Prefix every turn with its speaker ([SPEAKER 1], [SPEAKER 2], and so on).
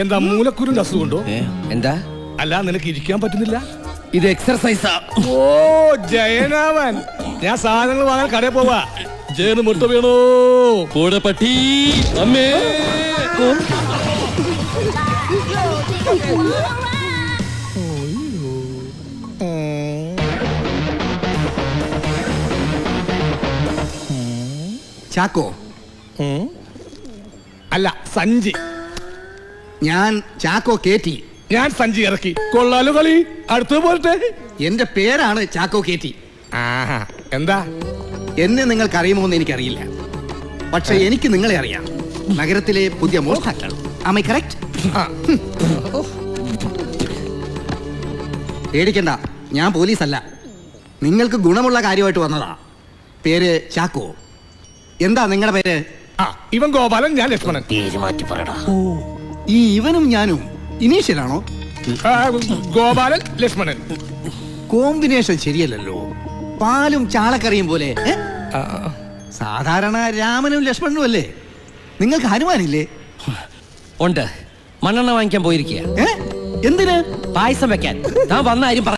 [SPEAKER 1] എന്താ മൂലക്കുരുന്റെ അസുഖമുണ്ടോ
[SPEAKER 2] എന്താ?
[SPEAKER 1] അല്ല നിനക്ക് ഇരിക്കാൻ പറ്റുന്നില്ല?
[SPEAKER 2] ഇത് എക്സർസൈസാ
[SPEAKER 1] ഓ ജയനാവൻ. ഞാൻ സാധനങ്ങൾ വാങ്ങാൻ കടയിൽ പോവാ. ജയന് മുട്ട വേണോ.
[SPEAKER 3] കൂടെ പട്ടി. അമ്മേ.
[SPEAKER 4] ചാക്കോ?
[SPEAKER 1] അല്ല സഞ്ചി.
[SPEAKER 4] ഞാൻ ചാക്കോ കേറ്റി.
[SPEAKER 1] ഞാൻ സഞ്ചി ഇറക്കി. കൊള്ളാലോ കളി. അടുത്തത് പോലത്തെ.
[SPEAKER 4] എന്റെ പേരാണ് ചാക്കോ കേറ്റി.
[SPEAKER 1] ആഹാ എന്താ?
[SPEAKER 4] എന്നെ നിങ്ങൾക്ക് അറിയുമോ എന്ന് എനിക്കറിയില്ല. പക്ഷെ എനിക്ക് നിങ്ങളെ അറിയാം. നഗരത്തിലെ പുതിയ മോഷ്ടാക്കൾ. ആമൈ കറക്റ്റ്
[SPEAKER 1] ആ,
[SPEAKER 4] പേടിക്കണ്ട. ഞാൻ പോലീസല്ല. നിങ്ങൾക്ക് ഗുണമുള്ള കാര്യമായിട്ട് വന്നതാ. പേര് ചാക്കോ. എന്താ നിങ്ങളുടെ പേര്?
[SPEAKER 1] ആ ഇവൻ ഗോപാലൻ ഞാൻ ലക്ഷ്മണൻ.
[SPEAKER 4] മാറ്റി ഈ ഇവനും ഞാനും ഇനീഷ്യലാണോ?
[SPEAKER 1] ആ, ഗോപാലൻ ലക്ഷ്മണൻ.
[SPEAKER 4] കോമ്പിനേഷൻ ശരിയല്ലല്ലോ. പാലും ചാളക്കറിയും പോലെ ഏ?
[SPEAKER 1] ആ,
[SPEAKER 4] സാധാരണ രാമനും ലക്ഷ്മണനും അല്ലേ? നിങ്ങൾക്ക് ഹനുമാനില്ലേ?
[SPEAKER 2] ഉണ്ട്. മണ്ണെണ്ണ വാങ്ങിക്കാൻ പോയിരിക്കുക
[SPEAKER 4] ഏ? എന്തിന്?
[SPEAKER 2] പായസം വെക്കാൻ. ഞാൻ വന്ന കാര്യം പറ